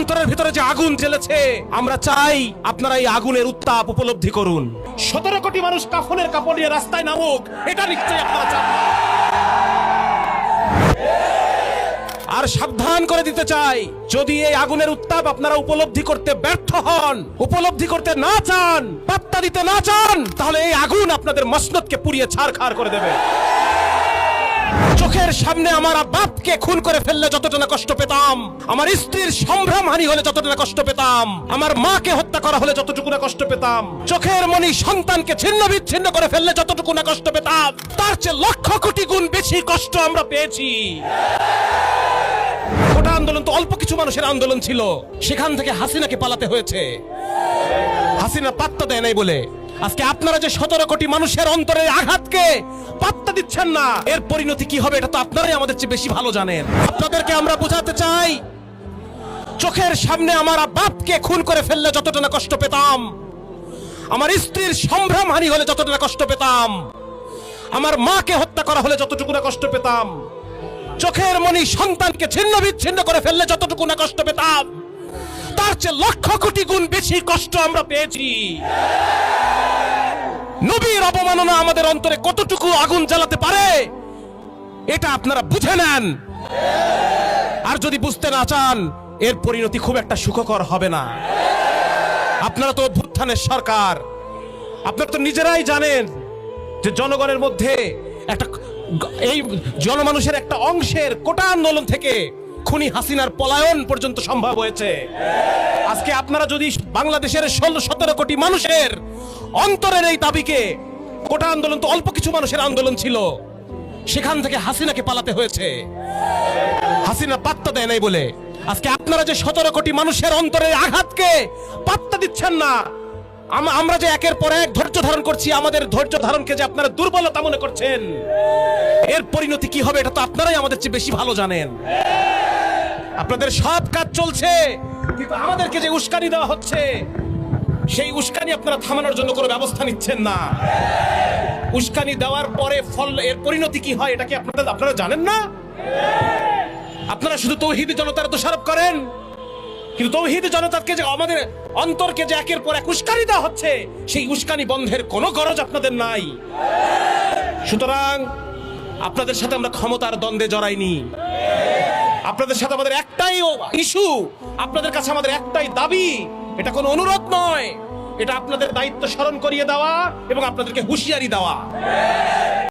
অন্তরের ভিতরে যে আগুন জ্বেলেছে আমরা চাই আপনারা এই আগুনের উত্তাপ উপলব্ধি করুন। সতেরো কোটি মানুষ কাফনের কাপড় নিয়ে রাস্তায় নামুক এটা নিশ্চয়ই আপনারা চান। আর সাবধান করে দিতে চাই যদি এই আগুনের উত্তাপ আপনারা উপলব্ধি করতে ব্যর্থ হন উপলব্ধি করতে না চান পাত্তা দিতে না চান তাহলে এই আগুন আপনাদের মসনদকে পুড়িয়ে ছাড়খাড় করে দেবে। চোখের সামনে আমার বাপকে খুন করে ফেললে যতটা না কষ্ট পেতাম। আমার স্ত্রীর সম্ভ্রম হানি হলে যতটা না কষ্ট পেতাম। আমার মাকে হত্যা করা হলে যতটুকু না কষ্ট পেতাম। চোখের মনি সন্তানকে ছিন্ন বিচ্ছিন্ন করে ফেললে যতটুকু না কষ্ট পেতাম। তার চেয়ে লক্ষ কোটি গুণ বেশি কষ্ট আমরা পেয়েছি। কোটা আন্দোলন তো অল্প কিছু মানুষের আন্দোলন ছিল। সেখান থেকে হাসিনাকে পালাতে হয়েছে। হাসিনা পাত্তা দেয় নাই বলে আজকে আপনারা যে সতেরো কোটি মানুষের অন্তরের আঘাতকে পাত্তা দিচ্ছেন না, এর পরিণতি কি হবে এটা তো আপনারাই আমাদের চেয়ে বেশি ভালো জানেন। আপনাদেরকে আমরা বোঝাতে চাই, চোখের সামনে আমার বাপকে খুন করে ফেললে যতটা না কষ্ট পেতাম, আমার স্ত্রীর সম্ভ্রম হানি হলে যতটা না কষ্ট পেতাম, আমার মাকে হত্যা করা হলে যতটুকু না কষ্ট পেতাম, চোখের মনি সন্তানকে ছিন্ন বিচ্ছিন্ন করে ফেললে যতটুকু না কষ্ট পেতাম। চেয়ে লক্ষ কোটি গুণ বেশি কষ্ট আমরা পেয়েছি। নবীর অবমাননা আমাদের অন্তরে কতটুকু আগুন জ্বালাতে পারে, এটা আপনারা বুঝে নেন। আর যদি বুঝতে না চান, এর পরিণতি খুব একটা সুখকর হবে না। আপনারা তো অভ্যুত্থানের সরকার। আপনারা তো নিজেরাই জানেন যে জনগণের মধ্যে একটা এই জনমানুষের একটা অংশের কোটা আন্দোলন থেকে খুনি হাসিনার পলায়ন পর্যন্ত সম্ভব হয়েছে। আজকে আপনারা যদি বাংলাদেশের ষোলো সতেরো কোটি মানুষের অন্তরের এই দাবিকে কোটা আন্দোলন তো অল্প কিছু মানুষের আন্দোলন ছিল, সেখান থেকে হাসিনাকে পালাতে হয়েছে। হাসিনা পাত্তা দেয় নাই বলে। আজকে আপনারা যে সতেরো কোটি মানুষের অন্তরের আঘাতকে পাত্তা দিচ্ছেন না আমরা যে একের পর এক ধৈর্য ধারণ করছি, আমাদের ধৈর্য ধারণকে যে আপনারা দুর্বলতা মনে করছেন, এর পরিণতি কি হবে এটা তো আপনারাই আমাদের চেয়ে বেশি ভালো জানেন। আপনাদের সব কাজ চলছে। কিন্তু আমাদেরকে যে উস্কানি দেওয়া হচ্ছে, সেই উস্কানি আপনারা থামানোর জন্য কোনো ব্যবস্থা নিচ্ছেন না। উস্কানি দেওয়ার পরে ফল এর পরিণতি কি হয়, এটা কি আপনাদের, আপনারা জানেন না? আপনারা শুধু তৌহিদি জনতার দোষারোপ করেন। কিন্তু তৌহিদ জনতাকে যে আমাদের অন্তরকে যে একের পর এক উস্কানি দেওয়া হচ্ছে, সেই উস্কানি বন্ধের কোনো গরজ আপনাদের নাই। সুতরাং আপনাদের সাথে আমরা ক্ষমতার দ্বন্দ্বে জড়াইনি। আপনাদের সাথে আমাদের একটাই ইস্যু আপনাদের কাছে আমাদের একটাই দাবি, এটা কোনো অনুরোধ নয়। এটা আপনাদের দায়িত্ব স্মরণ করিয়ে দেওয়া এবং আপনাদেরকে হুঁশিয়ারি দেওয়া।